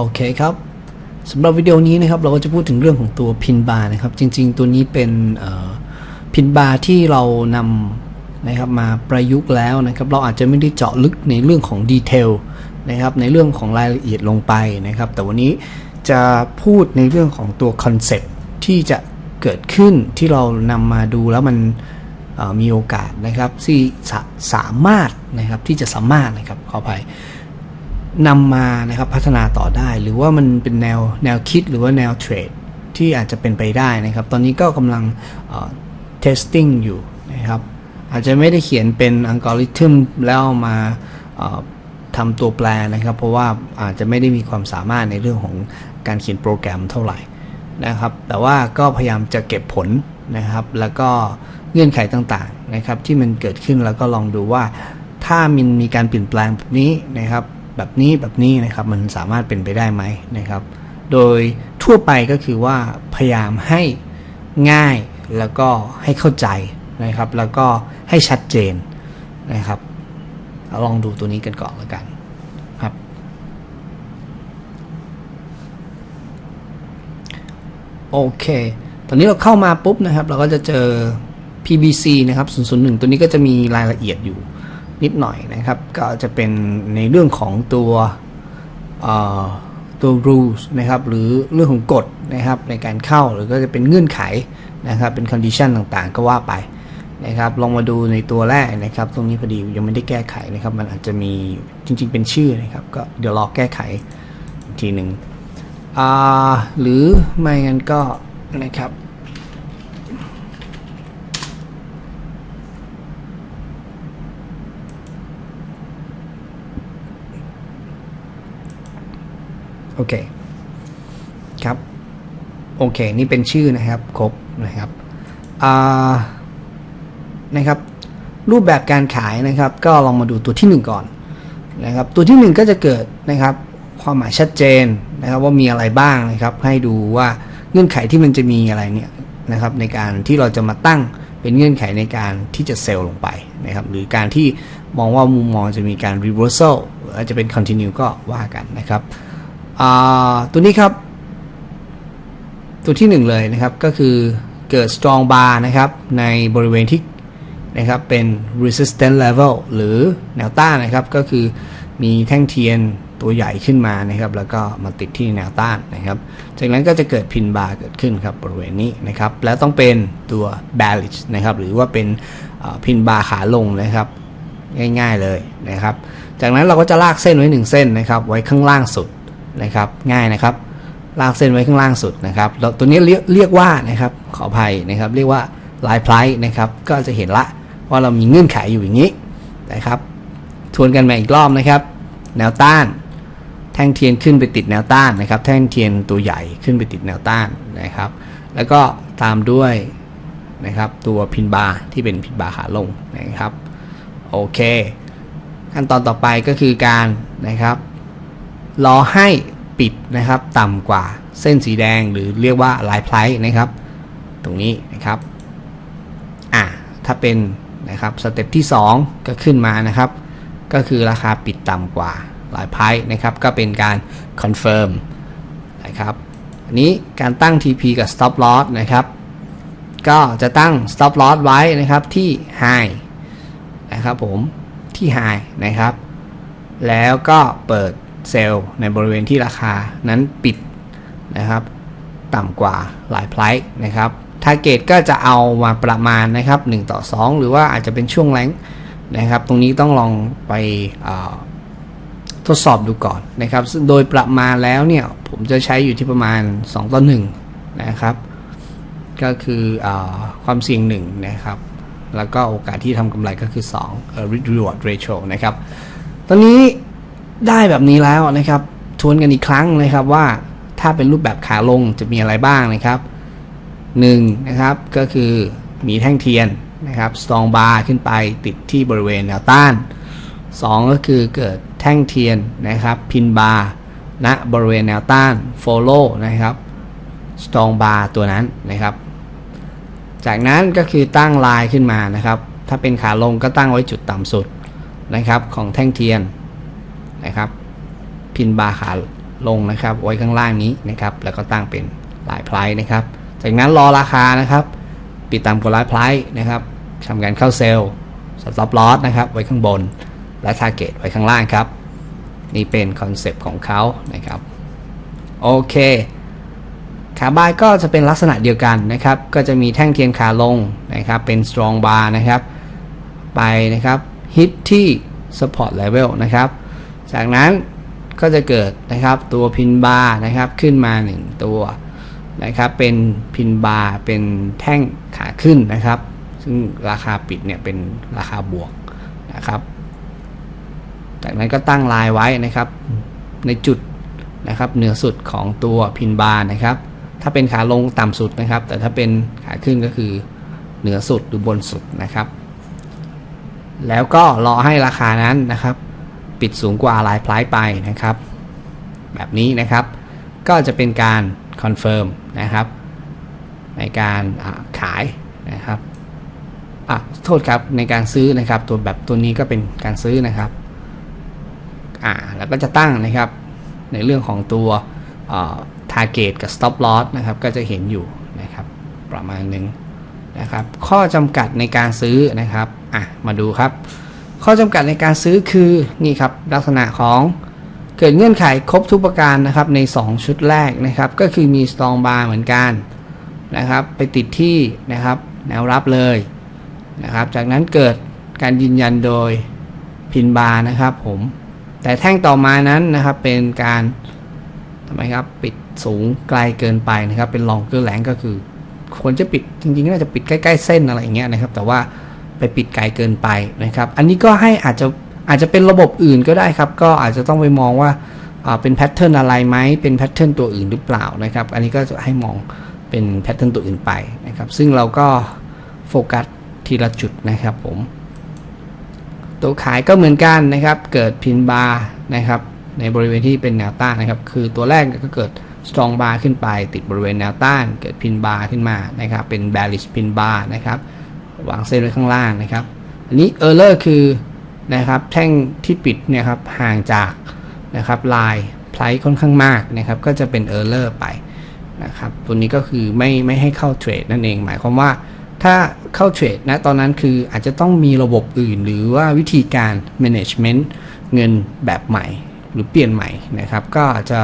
โอเคครับสำหรับวิดีโอนี้นะครับเราก็จะพูดถึงเรื่องของตัวพินบาร์นะครับจริง ๆ ตัวนี้เป็นพินบาร์ที่เรานำนะครับมาประยุกต์แล้วนะครับเราอาจจะไม่ได้เจาะลึกในเรื่องของดีเทลนะครับในเรื่องของรายละเอียดลงไปนะครับ แต่วันนี้จะพูดในเรื่องของตัวคอนเซปที่จะเกิดขึ้นที่เรานำมาดูแล้วมันมีโอกาสนะครับที่สามารถนะครับที่จะสามารถนะครับขออภัย นำมานะครับพัฒนาต่อได้ หรือว่ามันเป็นแนวแนวคิดหรือว่าแนวเทรดที่อาจจะเป็นไปได้นะครับ ตอนนี้ก็กำลังเอ่อ testing อยู่นะครับอาจจะไม่ได้เขียนเป็นอัลกอริทึมแล้วเอามาทำตัวแปรนะครับ เพราะว่าอาจจะไม่ได้มีความสามารถในเรื่องของการเขียนโปรแกรมเท่าไหร่นะครับ แต่ว่าก็พยายามจะเก็บผลนะครับ แล้วก็เงื่อนไขต่างๆนะครับ ที่มันเกิดขึ้นแล้วก็ลองดูว่าถ้ามันมีการเปลี่ยนแปลงแบบนี้นะครับ แบบนี้แบบนี้นะครับมันสามารถเป็นไปได้ไหมนะครับ โดยทั่วไปก็คือว่าพยายามให้ง่ายแล้วก็ให้เข้าใจนะครับ แล้วก็ให้ชัดเจนนะครับลองดูตัวนี้กันก่อนแล้วกันครับ โอเค ตอนนี้เราเข้ามาปุ๊บนะครับ เราก็จะเจอ PBC นะครับ001 ตัวนี้ก็จะมีรายละเอียดอยู่ นิดหน่อยนะครับ ก็จะเป็นในเรื่องของตัวตัว rules นะครับหรือเรื่องของกฎนะครับในการเข้าหรือก็จะเป็นเงื่อนไขนะครับเป็น condition ต่างๆ ก็ว่าไปนะครับลองมาดูในตัวแรกนะครับ ตรงนี้พอดียังไม่ได้แก้ไขนะครับ มันอาจจะมีจริง ๆ เป็นชื่อนะครับ ก็เดี๋ยวรอแก้ไขอีกทีหนึ่งหรือไม่งั้นก็นะครับ โอเคครับโอเค นี่เป็นชื่อนะครับครบนะครับนะครับ รูปแบบการขายนะครับ ก็ลองมาดูตัวที่ 1 ก่อนนะครับ ตัวที่ 1 ก็จะเกิดนะครับ ความหมายชัดเจนนะครับว่ามีอะไรบ้างนะครับ ให้ดูว่าเงื่อนไขที่มันจะมีอะไรเนี่ยนะครับในการที่เราจะมาตั้งเป็นเงื่อนไขในการที่จะเซลล์ลงไปนะครับ หรือการที่มองว่ามุมมองจะมีการ reversal หรืออาจจะเป็น continue ก็ว่ากันนะครับ ตัวนี้ครับตัวที่หนึ่งเลยนะครับก็คือเกิด strong bar นะครับในบริเวณที่นะครับเป็น resistance level หรือแนวต้านนะครับก็คือมีแท่งเทียนตัวใหญ่ขึ้นมานะครับแล้วก็มาติดที่แนวต้านนะครับ จากนั้นก็จะเกิดพินบาร์เกิดขึ้นครับบริเวณนี้นะครับแล้วต้องเป็นตัว bearish นะครับหรือว่าเป็นพินบาร์ขาลงนะครับง่ายๆเลยนะครับ จากนั้นเราก็จะลากเส้นไว้หนึ่งเส้นนะครับไว้ข้างล่างสุด นะครับง่ายนะครับ ลากเส้นไว้ข้างล่างสุดนะครับแล้วตัวนี้เรียกเรียกว่านะครับขออภัยนะครับเรียกว่าลายไพรนะครับก็จะเห็นละว่าเรามีเงื่อนไขอยู่อย่างนี้นะครับ ทวนกันมาอีกรอบนะครับ แนวต้าน แท่งเทียนขึ้นไปติดแนวต้านนะครับ แท่งเทียนตัวใหญ่ขึ้นไปติดแนวต้านนะครับ แล้วก็ตามด้วยนะครับตัวพินบาร์ที่เป็นพินบาร์ขาลงนะครับโอเค ขั้นตอนต่อไปก็คือการนะครับ รอให้ปิดนะครับต่ำกว่าเส้นสีแดงหรือเรียกว่าลายไพร์นะครับ ตรงนี้นะครับอ่าถ้าเป็นนะครับสเต็ปที่ 2 ก็ขึ้นมานะครับ ก็คือราคาปิดต่ำกว่าลายไพร์นะครับ ก็เป็นการคอนเฟิร์มนะครับอันนี้การตั้ง TP กับ stop loss นะครับ ก็จะตั้ง stop loss ไว้นะครับที่ high นะครับผมที่ high นะครับ แล้วก็เปิด เซลล์ในบริเวณที่ราคานั้นปิดนะครับต่ำกว่าหลายไพรส์นะครับทาร์เกตก็จะเอามาประมาณนะครับ1ต่อ 2 หรือว่าอาจจะเป็นช่วงแรงนะครับ ตรงนี้ต้องลองไปทดสอบดูก่อนนะครับ ซึ่งโดยประมาณแล้วเนี่ย ผมจะใช้อยู่ที่ประมาณ 2 ต่อ 1 นะครับ ก็คืออความเสี่ยง 1 นะครับ แล้วก็โอกาสที่ทำกำไรก็คือ2 reward ratio นะครับ ตอนนี้ ได้แบบนี้แล้วนะครับทวนกันอีกครั้งนะครับว่าถ้าเป็นรูปแบบขาลงจะมีอะไรบ้างนะครับ1นะครับก็คือมีแท่งเทียนนะครับ strong bar ขึ้นไปติดที่บริเวณแนวต้าน 2 ก็คือเกิดแท่งเทียนนะครับพินบาร์ณบริเวณแนวต้าน follow นะครับ strong bar ตัวนั้นนะครับ จากนั้นก็คือตั้งลายขึ้นมานะครับ ถ้าเป็นขาลงก็ตั้งไว้จุดต่ำสุดนะครับของแท่งเทียน นะครับ พินบาร์ขาลงนะครับ ไว้ข้างล่างนี้นะครับ แล้วก็ตั้งเป็นลายไพร์นะครับ จากนั้นรอราคานะครับ ปิดตามกดลายไพร์นะครับทำการเข้าเซลล์สต็อปลอสนะครับ ไว้ข้างบน และทาร์เก็ตไว้ข้างล่างครับ นี่เป็นคอนเซปต์ของเขานะครับ โอเค ขาบายก็จะเป็นลักษณะเดียวกันนะครับ ก็จะมีแท่งเทียนขาลงนะครับ เป็น strong bar นะครับ ไปนะครับ hit ที่ support level นะครับ จากนั้นก็จะเกิดนะครับตัวพินบาร์นะครับขึ้นมา 1 ตัวนะครับเป็นพินบาร์เป็นแท่งขาขึ้นนะครับ ซึ่งราคาปิดเนี่ยเป็นราคาบวกนะครับ จากนั้นก็ตั้งลายไว้นะครับในจุดนะครับเหนือสุดของตัวพินบาร์นะครับ ถ้าเป็นขาลงต่ำสุดนะครับ แต่ถ้าเป็นขาขึ้นก็คือเหนือสุดหรือบนสุดนะครับ แล้วก็รอให้ราคานั้นนะครับ ปิดสูงกว่าลายพลายไปนะครับ แบบนี้นะครับ ก็จะเป็นการคอนเฟิร์มนะครับ ในการขายนะครับอะโทษครับในการซื้อนะครับ ตัวแบบตัวนี้ก็เป็นการซื้อนะครับอ่าแล้วก็จะตั้งนะครับ ในเรื่องของตัว target กับ stop loss นะครับ ก็จะเห็นอยู่นะครับ ประมาณนึงนะครับ ข้อจำกัดในการซื้อนะครับอะมาดูครับ ข้อจำกัดในการซื้อคือนี่ครับลักษณะของเกิดเงื่อนไขครบทุกประการนะครับใน 2 ชุดแรกนะครับก็คือมี strong bar เหมือนกันนะครับไปติดที่นะครับแนวรับเลยนะครับจากนั้นเกิดการยืนยันโดยพินบาร์นะครับผมแต่แท่งต่อมานั้นนะครับเป็นการทำไมครับปิดสูงไกลเกินไปนะครับเป็นลองเกอร์แหลงก็คือ ควรจะปิดจริงๆน่าจะปิดใกล้ ๆ เส้นอะไรอย่างเงี้ยนะครับ แต่ว่า ไปปิดไกลเกินไปนะครับ อันนี้ก็ให้อาจจะอาจจะเป็นระบบอื่นก็ได้ครับ ก็อาจจะต้องไปมองว่าเป็นแพทเทิร์นอะไรไหมเป็นแพทเทิร์นตัวอื่นหรือเปล่านะครับ อันนี้ก็จะให้มองเป็นแพทเทิร์นตัวอื่นไปนะครับ ซึ่งเราก็โฟกัสทีละจุดนะครับผม ตัวขายก็เหมือนกันนะครับ เกิดพินบาร์นะครับในบริเวณที่เป็นแนวต้านนะครับ คือตัวแรกก็เกิด strong bar ขึ้นไป ติดบริเวณแนวต้าน เกิดพินบาร์ขึ้นมานะครับ เป็น bearish pin bar นะครับ วางเส้นไว้ข้างล่างนะครับ อันนี้ error คือนะครับแท่งที่ปิดเนี่ยครับห่างจากนะครับลายไพลค่อนข้างมากนะครับ ก็จะเป็น error ไปนะครับตัวนี้ก็คือไม่ไม่ให้เข้าเทรดนั่นเอง หมายความว่าถ้าเข้าเทรดนะตอนนั้นคืออาจจะต้องมีระบบอื่น หรือว่าวิธีการ management เงินแบบใหม่ หรือเปลี่ยนใหม่นะครับ ก็จะ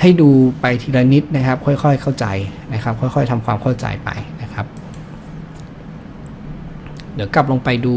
ให้ดูไปทีละนิดนะครับ ค่อยๆเข้าใจนะครับ ค่อยๆทำความเข้าใจไป เดี๋ยวกลับลงไปดู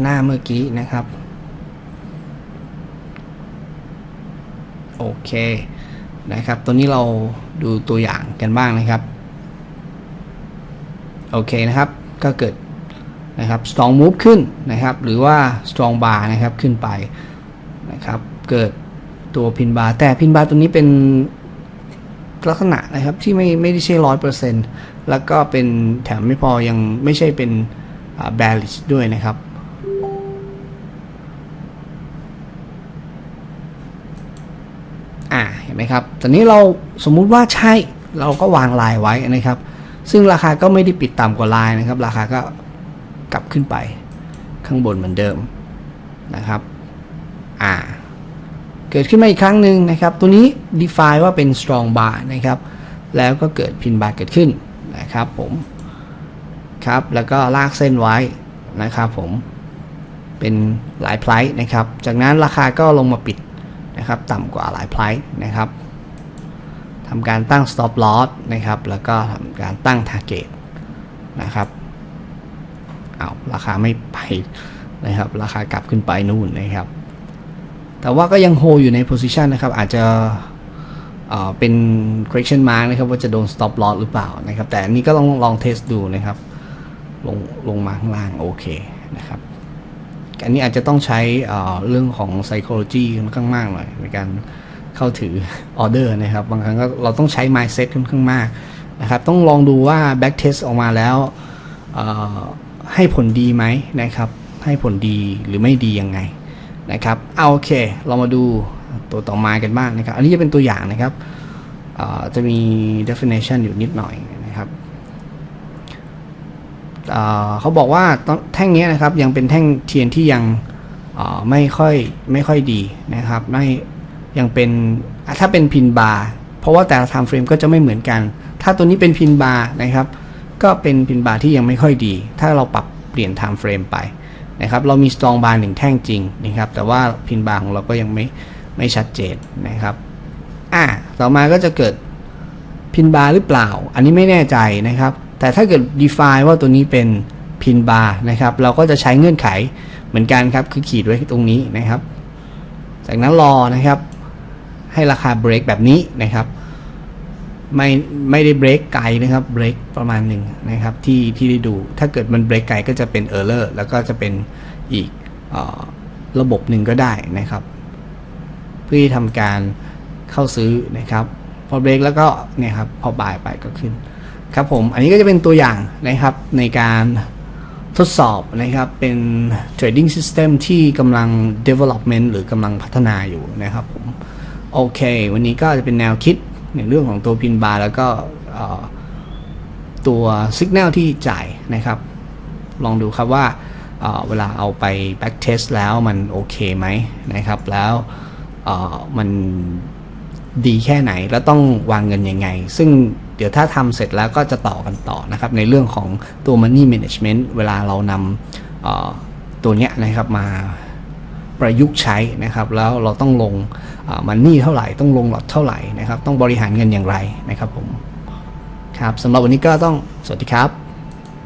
หน้าเมื่อกี้นะครับ โอเคนะครับ ตัวนี้เราดูตัวอย่างกันบ้างนะครับ โอเคนะครับ ก็เกิดนะครับ strong move ขึ้นนะครับ หรือว่า strong bar นะครับขึ้นไปนะครับ เกิดตัวพินบาร์แต่พินบาร์ตัวนี้เป็นลักษณะนะครับที่ไม่ไม่ได้ใช่ร้อยเปอร์เซ็นต์แล้วก็เป็นแถมไม่พอยังไม่ใช่เป็น bearish ด้วยนะครับ อ่าเห็นไหมครับ ตอนนี้เราสมมุติว่าใช่เราก็วางลายไว้นะครับ ซึ่งราคาก็ไม่ได้ปิดต่ำกว่าลายนะครับ ราคาก็กลับขึ้นไปข้างบนเหมือนเดิมนะครับ อ่า เกิดขึ้นมาอีกครั้งหนึ่งนะครับ ตัวนี้ define ว่าเป็น strong bar นะครับ แล้วก็เกิด pin bar เกิดขึ้นนะครับผม ครับ แล้วก็ลากเส้นไว้นะครับผมเป็นหลายไพลท์นะครับ จากนั้นราคาก็ลงมาปิดนะครับ ต่ำกว่าหลายไพลท์นะครับทำการตั้ง stop loss นะครับ แล้วก็ทำการตั้ง target นะครับเอาราคาไม่ไปนะครับ ราคากลับขึ้นไปนู่นนะครับ แต่ว่าก็ยังโฮอยู่ใน position นะครับ อาจจะเเป็น correction mark นะครับ ว่าจะโดน stop loss หรือเปล่านะครับ แต่อันนี้ก็ต้องลองเทสดูนะครับ ลงลงมาข้างล่างโอเคนะครับอันนี้อาจจะต้องใช้เรื่องของ psychology ค่อนข้างมากหน่อยในการเข้าถือออเดอร์นะครับ บางครั้งก็เราต้องใช้ mindset ค่อนข้างมากนะครับ ต้องลองดูว่า back test ออกมาแล้วให้ผลดีไหมนะครับ ให้ผลดีหรือไม่ดียังไงนะครับเอาโอเค เรามาดูตัวต่อมากันบ้างนะครับ อันนี้จะเป็นตัวอย่างนะครับจะมี definition อยู่นิดหน่อยนะครับ เขาบอกว่าแท่งนี้นะครับยังเป็นแท่งเทียนที่ยังไม่ค่อยไม่ค่อยดีนะครับไม่ยังเป็นถ้าเป็นพินบาร์เพราะว่าแต่ละ time frame ก็จะไม่เหมือนกัน ถ้าตัวนี้เป็นพินบาร์นะครับ ก็เป็นพินบาร์ที่ยังไม่ค่อยดี ถ้าเราปรับเปลี่ยน time frame ไปนะครับ เรามี strong bar หนึ่งแท่งจริงนะครับ แต่ว่าพินบาร์ของเราก็ยังไม่ไม่ชัดเจนนะครับอะต่อมาก็จะเกิดพินบาร์หรือเปล่า อันนี้ไม่แน่ใจนะครับ แต่ถ้าเกิด define ว่าตัวนี้เป็นพินบาร์นะครับ เราก็จะใช้เงื่อนไขเหมือนกันครับ คือขีดไว้ตรงนี้นะครับ จากนั้นรอนะครับ ให้ราคาเบรกแบบนี้นะครับ ไม่ไม่ได้เบรกไกลนะครับเบรกประมาณหนึ่งนะครับที่ที่ได้ดู ถ้าเกิดมันเบรกไกลก็จะเป็นเออร์เลอร์แล้วก็จะเป็นอีกออระบบหนึ่งก็ได้นะครับ เพื่อที่ทำการเข้าซื้อนะครับ พอเบรกแล้วก็เนี่ยครับพอบ่ายไปก็ขึ้น ครับผมอันนี้ก็จะเป็นตัวอย่างนะครับในการทดสอบนะครับเป็น trading system ที่กำลัง development หรือกำลังพัฒนาอยู่นะครับผมโอเค วันนี้ก็จะเป็นแนวคิดในเรื่องของตัวพินบาร์แล้วก็ตัวสัญญาณที่จ่ายนะครับ ลองดูครับว่าเเวลาเอาไป back test แล้วมันโอเคไหมนะครับ แล้วมัน ดีแค่ไหนแล้วต้องวางเงินยังไง ซึ่งเดี๋ยวถ้าทำเสร็จแล้วก็จะต่อกันต่อนะครับ ในเรื่องของตัว money management เวลาเรานำตัวเนี้ยนะครับมาประยุกต์ใช้นะครับ แล้วเราต้องลงมันนี่เท่าไหร่ต้องลงหลอดเท่าไหร่นะครับ ต้องบริหารเงินอย่างไรนะครับผมครับสำหรับวันนี้ก็ต้องสวัสดีครับ